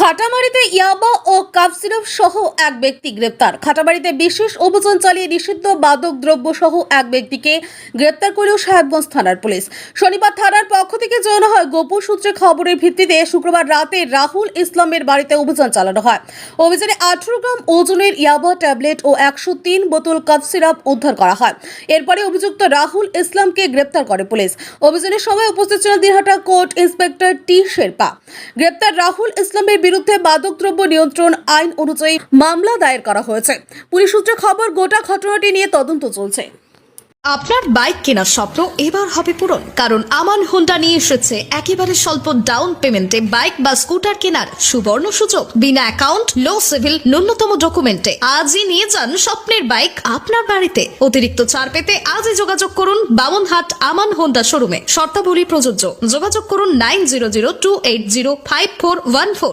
খাটামারিতে ইয়াবা ও cough syrup সহ এক ব্যক্তি গ্রেপ্তার। খাটামারিতে বিশেষ অভিযান চালিয়ে নিষিদ্ধ মাদক দ্রব্য সহ এক ব্যক্তিকে গ্রেপ্তার করলেও সাহেবগঞ্জ থানার পুলিশ। শনিবার থানার পক্ষ থেকে জানানো হয়, গোপন সূত্রে খবরের ভিত্তিতে শুক্রবার রাতে রাহুল ইসলামের বাড়িতে অভিযান চালানো হয়। অভিযানে আঠারো গ্রাম ওজনের ইয়াবা ট্যাবলেট ও একশো তিন বোতল কাপ সিরাপ উদ্ধার করা হয়। এরপরে অভিযুক্ত রাহুল ইসলামকে গ্রেপ্তার করে পুলিশ। অভিযানের সময় উপস্থিত ছিলেন Dinhata court inspector T Sherpa. গ্রেপ্তার রাহুল ইসলামের বিরুদ্ধে মাদকদ্রব্য নিয়ন্ত্রণ আইন অনুযায়ী মামলা দায়ের করা হয়েছে। পুলিশ সূত্রে খবর, গোটা ঘটনাটি নিয়ে তদন্ত চলছে। আপনার বাইক কেনার স্বপ্ন এবার হবে পূরণ, কারণ আমান হোন্ডা নিয়ে এসেছে একেবারে স্বল্প ডাউন পেমেন্টে বাইক বা স্কুটার কেনার সুবর্ণ সুযোগ। বিনা অ্যাকাউন্ট, লো সিভিল, ন্যূনতম ডকুমেন্টে। আজই নিয়ে যান স্বপ্নের বাইক আপনার বাড়িতে। অতিরিক্ত ছাড় পেতে আজই যোগাযোগ করুন বামনহাট আমান হোন্ডা শোরুমে। শর্তাবলী প্রযোজ্য। যোগাযোগ করুন nine zero zero two eight zero five four one four.